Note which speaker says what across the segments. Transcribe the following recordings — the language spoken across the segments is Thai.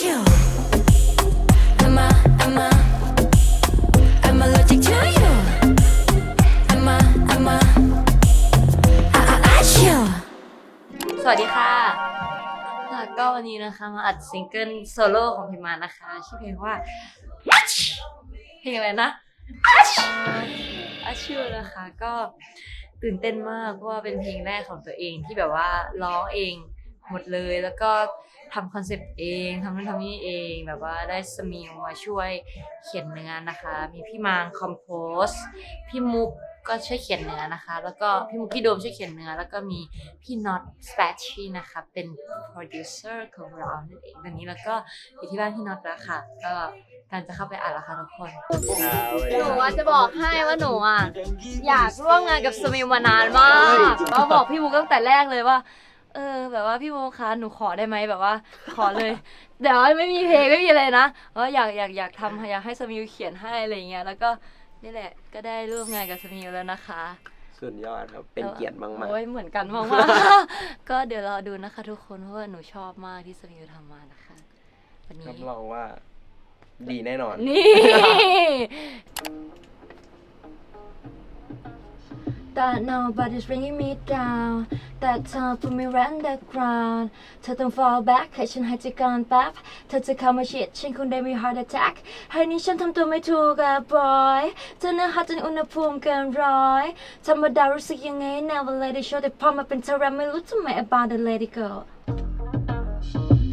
Speaker 1: สวัสดีค่ะค่ะก็วันนี้นะคะมาอัดซิงเกิลโซโล่ของพิมมานะคะชื่อเพลงว่าอัชเพลงอะไรนะอัชอัชชื่อนะคะก็ตื่นเต้นมากเพราะว่าเป็นเพลงแรกของตัวเองที่แบบว่าร้องเองหมดเลยแล้วก็ ทำคอนเซปต์เองทำนู่นทำนี่เอง แบบว่าได้สมิวมาช่วยเขียนเนื้อนะคะ มีพี่มางคอมโพสพี่มุกก็ช่วยเขียนเนื้อนะคะ แล้วก็พี่มุกพี่โดมช่วยเขียนเนื้อ แล้วก็มีพี่น็อตสเปชชี่นะคะ เป็นโปรดิวเซอร์ของเรานั่นเองตอนนี้แล้วก็อยู่ที่บ้านพี่น็อตแล้วค่ะ ก็การจะเข้าไปอ่านแล้วค่ะทุกคน หนูว่าจะบอกให้ว่าหนูอะอยากร่วมงานกับสมิลมานานมากก็บอกพี่มุกตั้งแต่แรกเลยว่า เออ แบบว่าพี่มุกคะหนูขอได้ไหมแบบว่า ขอเลย เดี๋ยวไม่มีเพลงไม่มีอะไรนะว่าอยากอยากอยากทำอยากให้สมิลเขียนให้อะไรอย่างเงี้ยแล้วก็นี่แหละก็ได้ร่วมงานกับสมิลแล้วนะคะ
Speaker 2: สุดยอดครับ เป็นเกียรติมาก
Speaker 1: โอ้ยเหมือนกันมากๆก็เดี๋ยวรอดูนะคะ ทุกคนเพราะว่าหนูชอบมากที่สมิลทำมานะคะวัน
Speaker 2: ๆ
Speaker 1: นี้
Speaker 2: รับรองว่า ดีแน่นอน
Speaker 1: นี่ That nobody's bringing me down That time put me right underground เธอต้อง fall back ให้ฉันหายใจก่อนแป๊บเธอจะเข้ามาชิดฉันคงได้มี heart attack ให้นี่ฉันทำตัวไม่ถูกอะ boy เธอเนื้อหาจนอุณหภูมิเกินร้อยธรรมดารู้สึกยังไง never let it show แต่พอมาเป็นเธอแล้วไม่รู้ทำไม about to let it go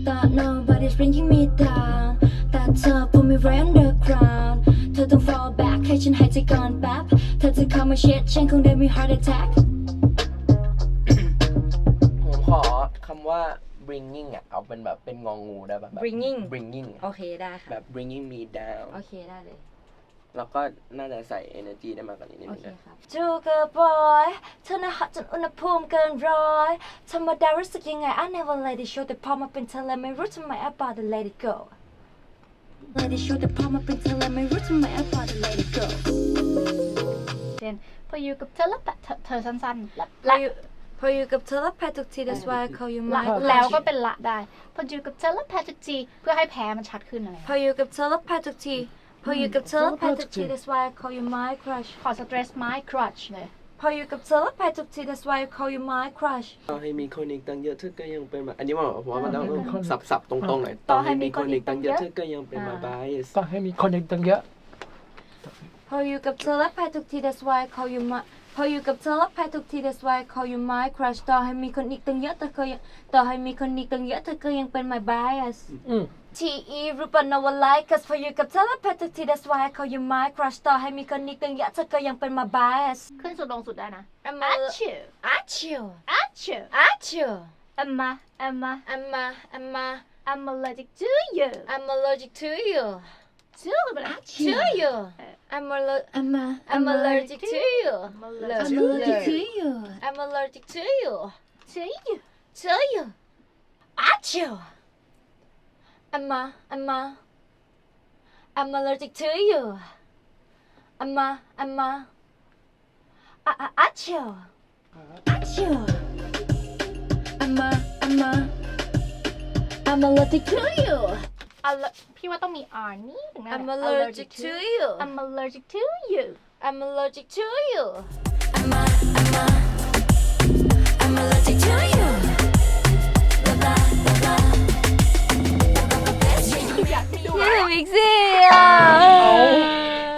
Speaker 1: Thought nobody's bringing me down That เธอ put me right underground เธอต้อง fall back ให้ฉันหายใจก่อนแป๊บ เธอจะเข้ามาเช็ดฉันคงได้มี heart attack
Speaker 2: ผมขอคำว่า bringing อะเอาเป็นแบบเป็นงองูได้ป่ะแบบ
Speaker 1: Bringing
Speaker 2: bringing
Speaker 1: โอเคได้ค่ะ
Speaker 2: แบบ bringing me down
Speaker 1: โอเคได้เลย
Speaker 2: แล้วก็น่าจะใส่ energy ได้มากกว่านี้นิด
Speaker 1: โอ
Speaker 2: นึง
Speaker 1: เค
Speaker 2: นะ
Speaker 1: ครับจูเกอร์บอยเธอน่ะฮอตจนอุณหภูมิเกินร้อยธรรมดารู้สึกยังไง I never let it show แต่พอมาเป็นเธอแล้วไม่รู้ทำไม I about to let it go let it show แต่พอมาเป็นเธอแล้วไม่รู้ทำไม I about to let it go
Speaker 3: เช่นพออยู่กับเธอแล้วแบบเธอเธอสั้นๆและ
Speaker 1: พออยู่พออยู่กับเธอแล้วแพ้ทุกที that's why I call you
Speaker 3: ละ
Speaker 1: my
Speaker 3: แล้วก็เป็นละได้ พออยู่กับเธอแล้วแพ้ทุกทีเพื่อให้แพ้มันชัดขึ้นอะไร
Speaker 1: พออยู่กับเธอแล้วแพ้ทุกทีพออยู่กับเธอแล้วแพ้ทุกที that's why I call you my crush
Speaker 3: ขอสเตรสไม้ครัชเลย
Speaker 1: พออยู่กับเธอแล้วแพ้ทุกที that's why I call you my crush
Speaker 2: ต่อให้มีคนอีกตั้งเยอะเธอก็ยังเป็นมาอันนี้ว่าผมว่ามันต้องสับๆตรงๆหน่อยต่อให้มีคนอีกตั้งเยอะเธอก็ยังเป็นมา bias
Speaker 4: ก็ให้มีคนอีกตั้งเยอะ
Speaker 1: พออยู่กับเธอแล้วแพ้ทุกที that's why I call you my พออยู่กับเธอแล้วแพ้ทุกที that's why I call you my crush ต่อให้มีคนอีกตั้งเยอะเธอก็ยังต่อให้มีคนอีกตั้งเยอะเธอก็ยังเป็น my bias
Speaker 4: อืม
Speaker 1: T E รูปนวไลค์ cause พออยู่กับเธอแล้วแพ้ทุกที that's why I call you my crush ต่อให้มีคนอีกตั้งเยอะเธอก็ยังเป็น my bias
Speaker 3: ขึ้นสุดลงสุดได้นะ
Speaker 1: I'm
Speaker 3: อา
Speaker 1: a
Speaker 3: ชิว
Speaker 1: Achoo
Speaker 3: อาชิว
Speaker 1: Achoo
Speaker 3: อัมมาอัมมา
Speaker 1: I'm a I'm a
Speaker 3: I'm allergic to you
Speaker 1: I'm allergic to you
Speaker 3: too, but I
Speaker 1: to you. I'm, al-
Speaker 3: I'm, a,
Speaker 1: I'm, I'm allergic, allergic to you.
Speaker 3: I'm allergic,
Speaker 1: to
Speaker 3: you.
Speaker 1: I'm allergic to you.
Speaker 3: To you.
Speaker 1: To you. At you. I'm a, I'm a, I'm allergic to you. I'm a, I'm a, a, a at you. At you. I'm a, I'm a, I'm allergic to you.
Speaker 3: พี่ว่าต้องมี R นี่ถึงนั่น
Speaker 1: I'm
Speaker 3: แหละ
Speaker 1: allergic to you
Speaker 3: I'm allergic to you
Speaker 1: I'm allergic to you
Speaker 5: I'm a, I'm a, I'm allergic to you. Blah, blah, blah, blah.
Speaker 1: นี่คือมิกซี่อะ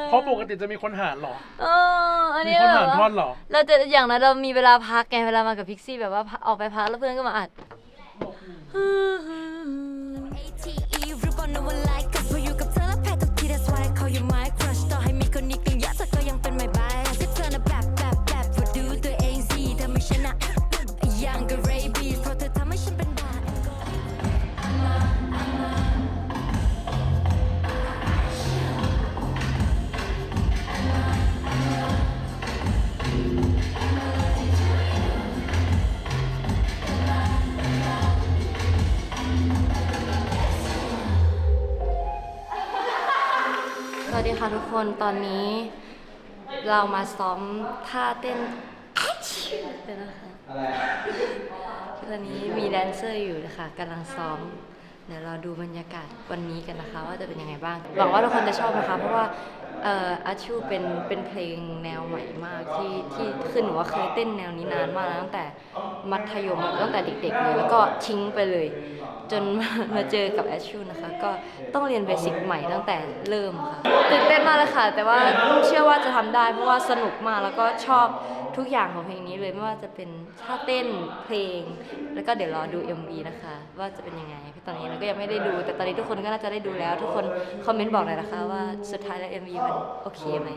Speaker 4: เพราะปกติจะมีคนหารเหรอ
Speaker 1: เอออัน
Speaker 4: มี
Speaker 1: นี้
Speaker 4: คน
Speaker 1: แบ
Speaker 4: หาร
Speaker 1: บ
Speaker 4: ท่อ
Speaker 1: ว่าน
Speaker 4: เหรอ
Speaker 1: เราจะอย่างนั้นเรามีเวลาพักไงเวลามากับพิกซี่แบบว่าพักออกไปพักแล้วเพื่อนก็มาอัด
Speaker 5: ATE รูปน คนตอนนี้ เรา
Speaker 1: มาซ้อมท่าเต้นเดี๋ยวนะคะตอนนี้มีแดนเซอร์อยู่นะคะกำลังซ้อม เดี๋ยวเราดูบรรยากาศวันนี้กันนะคะ ว่าจะเป็นยังไงบ้างหวังว่าทุกคนจะชอบนะคะ เพราะว่าเอ่ออาชูเป็นเป็นเพลงแนวใหม่มากที่ที่คือหนูว่าเคยเต้นแนวนี้นานมากตั้งแต่มัธยมตั้งแต่เด็กๆเลยแล้วก็ทิ้งไปเลย จนมาเจอกับแอชชูนะคะ ก็ต้องเรียนเบสิกใหม่ตั้งแต่เริ่มค่ะตื่นเต้นมากเลยค่ะ แต่ว่าเชื่อว่าจะทำได้ เพราะว่าสนุกมากแล้วก็ชอบทุกอย่างของเพลงนี้เลยไม่ว่าจะเป็นท่าเต้นเพลง แล้วก็เดี๋ยวรอดู MV นะคะ ว่าจะเป็นยังไงตอนนี้เราก็ยังไม่ได้ดู แต่ตอนนี้ทุกคนก็น่าจะได้ดูแล้ว ทุกคนคอมเมนต์บอกหน่อยนะคะ ว่าสุดท้ายแล้ว MV มันโอเคไหม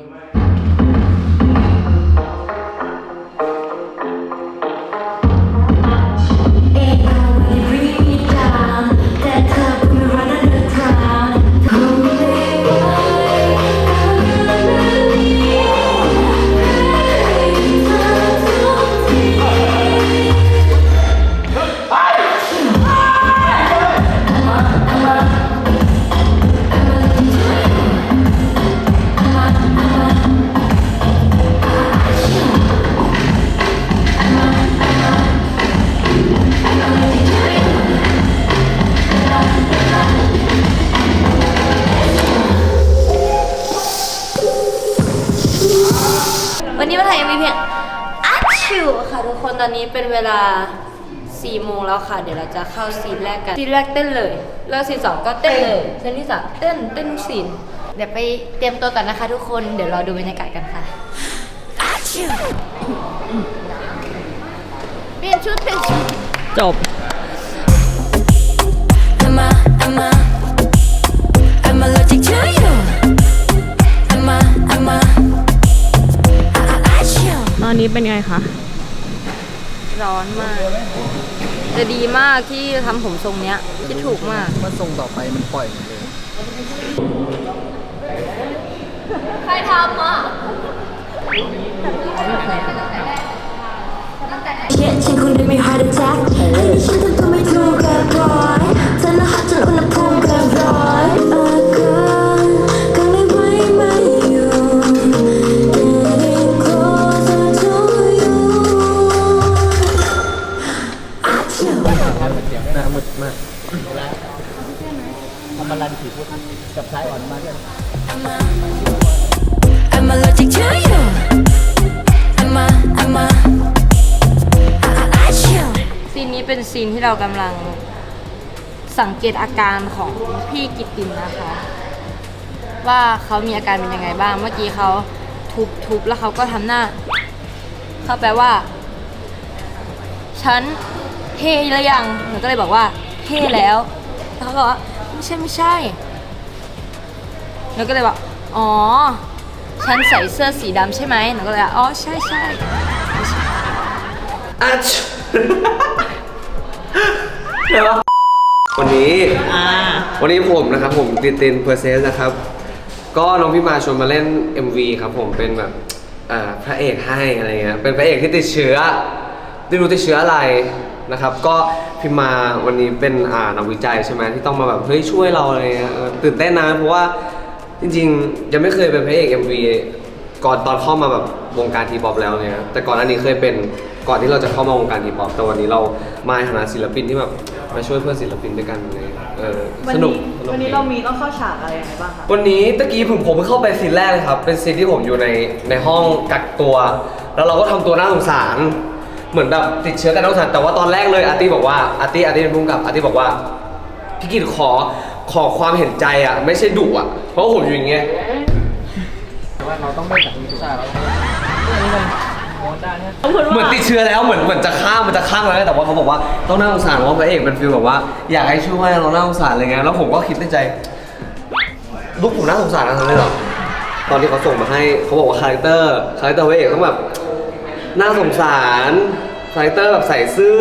Speaker 1: นนี้มาถ่าย MV เพลงอัชชิวค่ะทุกคนตอนนี้เป็นเวลา4โมงแล้วค่ะ เดี๋ยวเราจะเข้าซีนแรกกันซีนแรกเต้นเลยแล้วซีนสองก็เต้นเลยซีนที่สามเต้นเต้นทุกซีนเดี๋ยวไปเตรียมตัวกันนะคะทุกคนเดี๋ยวรอดูบรรยากาศกันค่ะเปลี่ยนชุดเปลี่ยนชุด
Speaker 6: จบ
Speaker 5: Am I, am I,
Speaker 6: เป็นไงคะ
Speaker 1: ร้อนมากแต่ดีมากที่ทำผมทรงเนี้ยที่ถูกมาก
Speaker 7: เมื่อทรงต่อไปมันปล่อยหมดเลย
Speaker 1: ใครทำอะ
Speaker 5: เช็ดฉันคงได้มี heart attack อันนี้ฉันทำตัวไม่ถูกเกินร้อยเธอน่าหักจน
Speaker 1: เรากำลังสังเกตอาการของพี่กิตตินนะคะ ว่าเขามีอาการเป็นยังไงบ้าง เมื่อกี้เขาทุบทุบแล้วเขาก็ทำหน้า เขาแปลว่า ฉันเทหรือยังหนูก็เลยบอกว่าเทแล้วแล้วเขาบอกว่าไม่ใช่ไม่ใช่หนูก็เลยบอกอ๋อ ฉันใส่เสื้อสีดำใช่ไหมหนูก็เลยว่าอ๋อใช่ใช่
Speaker 2: อัช เดี๋ยววันนี้วันนี้ผมนะครับผมตินตินเพอร์เซสนะครับ ก็น้องพี่มาชวนมาเล่น MV ครับผมเป็นแบบอ่าพระเอกให้อะไรเงี้ยเป็นพระเอกที่ติดเชื้อไม่รู้ติดเชื้ออะไรนะครับ ก็พี่มาวันนี้เป็นอ่านักวิจัยใช่ไหมที่ต้องมาแบบเฮ้ยช่วยเราอะไรเงี้ยเออตื่นเต้นนะเพราะว่าจริงๆ ยังไม่เคยเป็นพระเอก MV ก่อนตอนเข้ามาแบบวงการทีป๊อปแล้วเนี่ยแต่ก่อนอันนี้เคยเป็น ก่อนที่เราจะเข้ามาวงการทีป๊อปแต่วันนี้เรามาในฐานะศิลปินที่แบบมาช่วยเพื่อนศิลปินด้วยกันเลยเออสนุกส
Speaker 6: วันนี้เรามีต้องเข้าฉากอะไรยังไงบ้างคะ
Speaker 2: วันนี้ตะกี้ผมผมเพิ่งเข้าไปซีนแรกเลยครับ เป็นซีนที่ผมอยู่ในในห้องกักตัว แล้วเราก็ทำตัวน่าสงสาร เหมือนแบบติดเชื้อกันน่าสงสารแต่ว่าตอนแรกเลยอาร์ตี้บอกว่าอาร์ตี้อาร์ตี้เป็นผู้กำกับอาร์ตี้บอกว่าพี่กิตขอขอความเห็นใจอะไม่ใช่ดุอะเพราะว่าผมอยู่อย่างเงี้ย
Speaker 7: แต่ว่าเราต้องไม่แบบนี้ใช่เราต้องนี่เลยโอ้ได้เนี่ย
Speaker 2: เหมือนติดเชื้อแล้วเหมือนเหมือนจะฆ่ามันจะฆ่ามันแล้วแต่ว่าเขาบอกว่าต้องน่าสงสารเพราะว่าพระเอกเป็นฟีลแบบว่า อยากให้ช่วยเราน่าสงสารอะไรเงี้ยแล้วผมก็คิดในใจลูกผมน่าสงสารนะทำไมหรอตอนที่เขาส่งมาให้เขาบอกว่าคาแรคเตอร์คาแรคเตอร์พระเอกต้องแบบน่าสงสารคาแรคเตอร์แบบใส่ซื่อ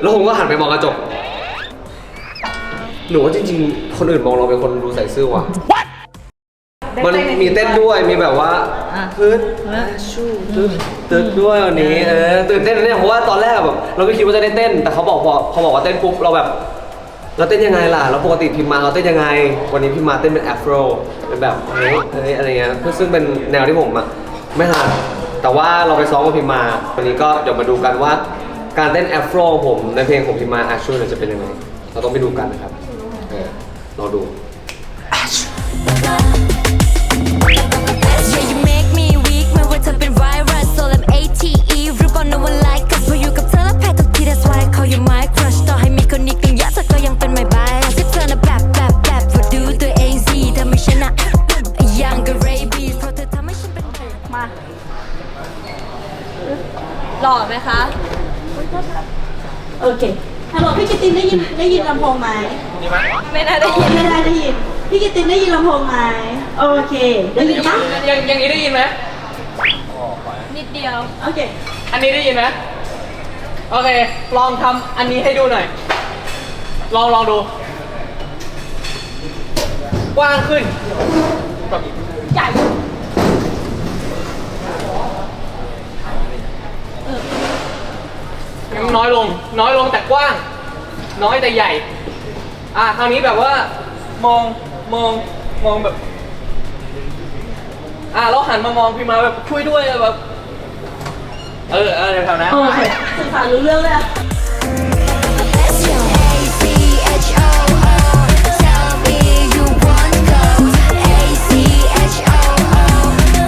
Speaker 2: แล้วผมก็หันไปมองกระจกหนูว่าจริงๆ คนอื่นมองเราเป็นคนดูใส่ซื่อว่ะมันมีเต้นด้วยมีแบบว่า พื้นชูตึ๊ดตึ๊ดด้วยวันนี้เออตื่นเต้นนะเนี่ยเพราะว่าตอนแรกแบบเราก็คิดว่าจะได้เต้น แต่เขาบอกพอเขาบอกว่าเต้นปุ๊บเราแบบเราเต้นยังไงล่ะเราปกติพิมพ์มาเราเต้นยังไง วันนี้พิมพ์มาเต้นเป็นแอฟโรเป็นแบบเฮ้ยเฮ้ยอะไรเงี้ยซึ่งเป็นแนวที่ผมอะไม่ถนัดแต่ว่าเราไปซ้อมกับพิมพ์มาวันนี้ก็เดี๋ยวมาดูกันว่า การเต้นแอฟโรของผมในเพลงของพิมพ์มาอาชูเนี่ยจะเป็นยังไงเราต้องไปดูกันนะครับเอรอดู
Speaker 5: Yeah ATE รู้ป่ะ no one like us พออยู่กับเธอแล้วแพ้ทุกที that's why I call you my crush ต่อให้มีคนอีกตั้งเยอะเธอก็ยังเป็น my bias ที่เธอน่ะแบบแบบแบบว่าดูตัวเองสิเธอไม่ใช่นะยังกับ rabies เพราะเธอทำให้ฉันเป็นแบบ
Speaker 3: มา
Speaker 1: หล่อไหมคะ
Speaker 6: โอเค ฮัลโหลพี่กิตตินได้ยินได้ยินลำโพงไหม
Speaker 1: ไม่น่าได้ยิน
Speaker 6: ไม่ได้ได้ยิน พี่กิตตินได้ยินลำโพงไหมโอเค ได้ยินปะ
Speaker 7: ยังยังนี้ได้ยินไหม
Speaker 1: นิด เดียว
Speaker 6: โอเค
Speaker 7: อันนี้ได้ยินไหมโอเค ลองทำอันนี้ให้ดูหน่อย ลองลองดู กว้างขึ้นแบบใหญ่ยังน้อยลง น้อยลงแต่กว้าง น้อยแต่ใหญ่ อะคราวนี้แบบว่ามองมองมองแบบ อะเราหันมามองพี่มาแบบช่วยด้วยแบบ เออเออแถวๆนั้น
Speaker 6: โอเคสื่อสารรู้เรื่องเลยอะ
Speaker 5: Let's go. A C H O O. Tell me you want go. A C H O O.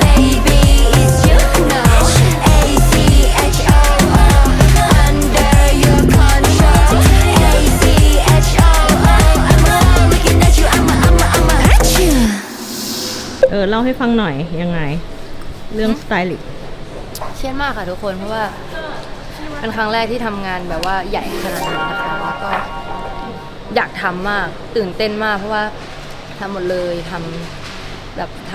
Speaker 5: Baby, it's you know. A C H O O. Under your control. A C H O O. I'm all looking at you. I'm a, I'm a, I'm a at you.
Speaker 6: เออเล่าให้ฟังหน่อยยังไง เรื่องสไตลิสต์
Speaker 1: เครียดมากค่ะทุกคนเพราะว่าเป็นครั้งแรกที่ทำงานแบบว่าใหญ่ขนาดนี้นะคะแล้วก็อยากทำมากตื่นเต้นมาก เพราะว่าทำหมดเลยทำแบบท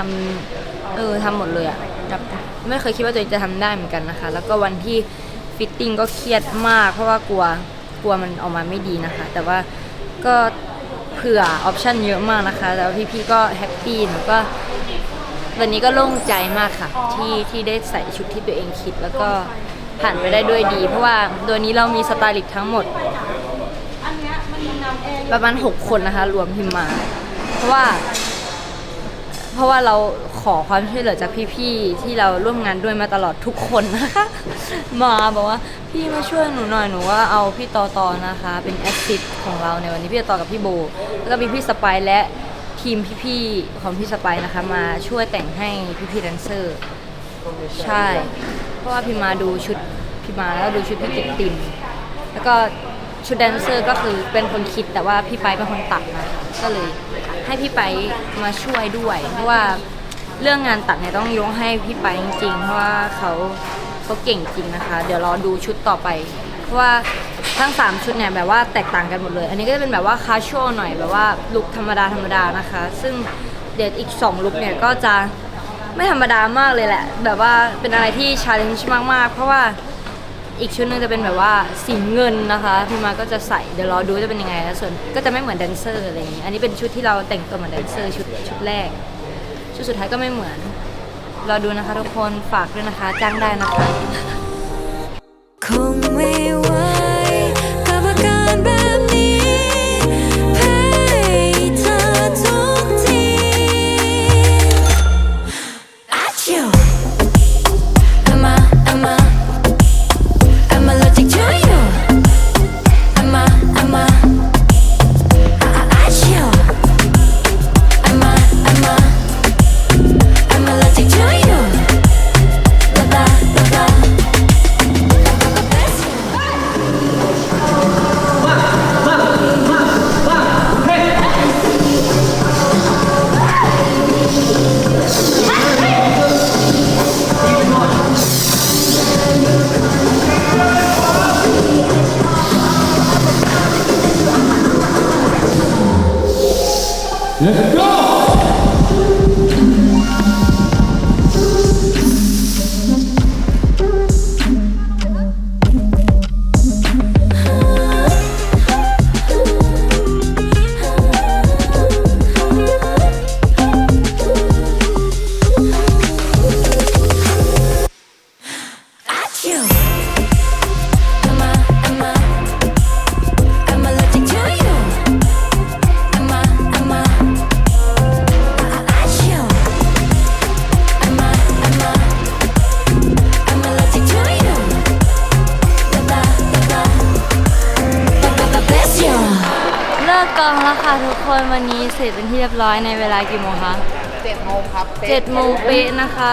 Speaker 1: ำเออทำหมดเลยอะแบบไม่เคยคิดว่าตัวเองจะทำได้เหมือนกันนะคะ แล้วก็วันที่ฟิตติ้งก็เครียดมาก เพราะว่ากลัวกลัวมันออกมาไม่ดีนะคะ แต่ว่าก็เผื่อออปชันเยอะมากนะคะ แล้วพี่ๆก็แฮปปี้หนูก็ วันนี้ก็โล่งใจมากค่ะ ที่ที่ได้ใส่ชุดที่ตัวเองคิด แล้วก็ผ่านไปได้ด้วยดี เพราะว่าตัวนี้เรามีสไตลิสต์ทั้งหมด ประมาณ 6 คนนะคะ รวมพิมมา เพราะว่า เพราะว่าเราขอความช่วยเหลือจากพี่ๆที่เราร่วมงานด้วยมาตลอดทุกคนนะคะ มาบอกว่าพี่มาช่วยหนูหน่อยหนูว่าเอาพี่ตอตอนะคะ เป็นแอสซิสของเราในวันนี้พี่ตอตอกับพี่โบ แล้วก็มีพี่สไปร์และ ทีมพี่ๆของพี่สไปร์นะคะ มาช่วยแต่งให้พี่ๆแดนเซอร์ ใช่ เพราะว่าพี่มาดูชุดพี่มาแล้วดูชุดพี่กิตตินแล้วก็ชุดแดนเซอร์ก็คือเป็นคนคิดแต่ว่าพี่ไปเป็นคนตัดมาก็เลยให้พี่ไปมาช่วยด้วย เพราะว่าเรื่องงานตัดเนี่ยต้องยกให้พี่ไปจริงๆเพราะว่าเขาเขาเก่งจริงนะคะ เดี๋ยวรอดูชุดต่อไป เพราะว่า ทั้ง 3 ชุดเนี่ยแบบว่าแตกต่างกันหมดเลย อันนี้ก็จะเป็นแบบว่าคาช a l หน่อยแบบว่าลุคธรรมดาธรรมดานะคะ ซึ่งเดี๋ยวอีก 2 ลุคเนี่ยก็จะไม่ธรรมดามากเลยแหละ แบบว่าเป็นอะไรที่ชาเลนจ์มากๆ เพราะว่าอีกชุดหนึงจะเป็นแบบว่าสีเงินนะคะพี่มาก็จะใส่เดี๋ยวรอดูจะเป็นยังไงแล้วส่วนก็จะไม่เหมือนแดนเซอร์อะไรอย่างนี้อันนี้เป็นชุดที่เราแต่งตัวเหมือนแดนเซอร์ชุดชุดแรก ชุดสุดท้ายก็ไม่เหมือนรอดูนะคะทุกคนฝากด้วยนะคะจ้างได้นะคะ
Speaker 5: คงไม่วกั
Speaker 1: ทุกคนวันนี้เสร็จเป็นที่เรียบร้อยในเวลากี่โมงคะ
Speaker 7: เจ็ดโมงครับ
Speaker 1: เจ็ดโมงเป๊ะนะคะ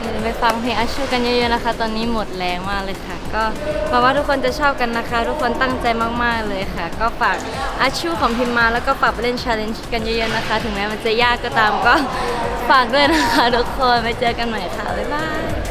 Speaker 1: อย่าลืมไปฟังเพลงอาชูกันเยอะๆนะคะ ตอนนี้หมดแรงมากเลยค่ะ ก็หวังว่าทุกคนจะชอบกันนะคะ ทุกคนตั้งใจมากๆเลยค่ะ ก็ฝากอาชูของพิมมาแล้วก็ฝากไปเล่นชาเลนจ์กันเยอะๆนะคะ ถึงแม้มันจะยากก็ตามก็ฝากด้วยนะคะ ทุกคนไปเจอกันใหม่ค่ะบ๊ายบาย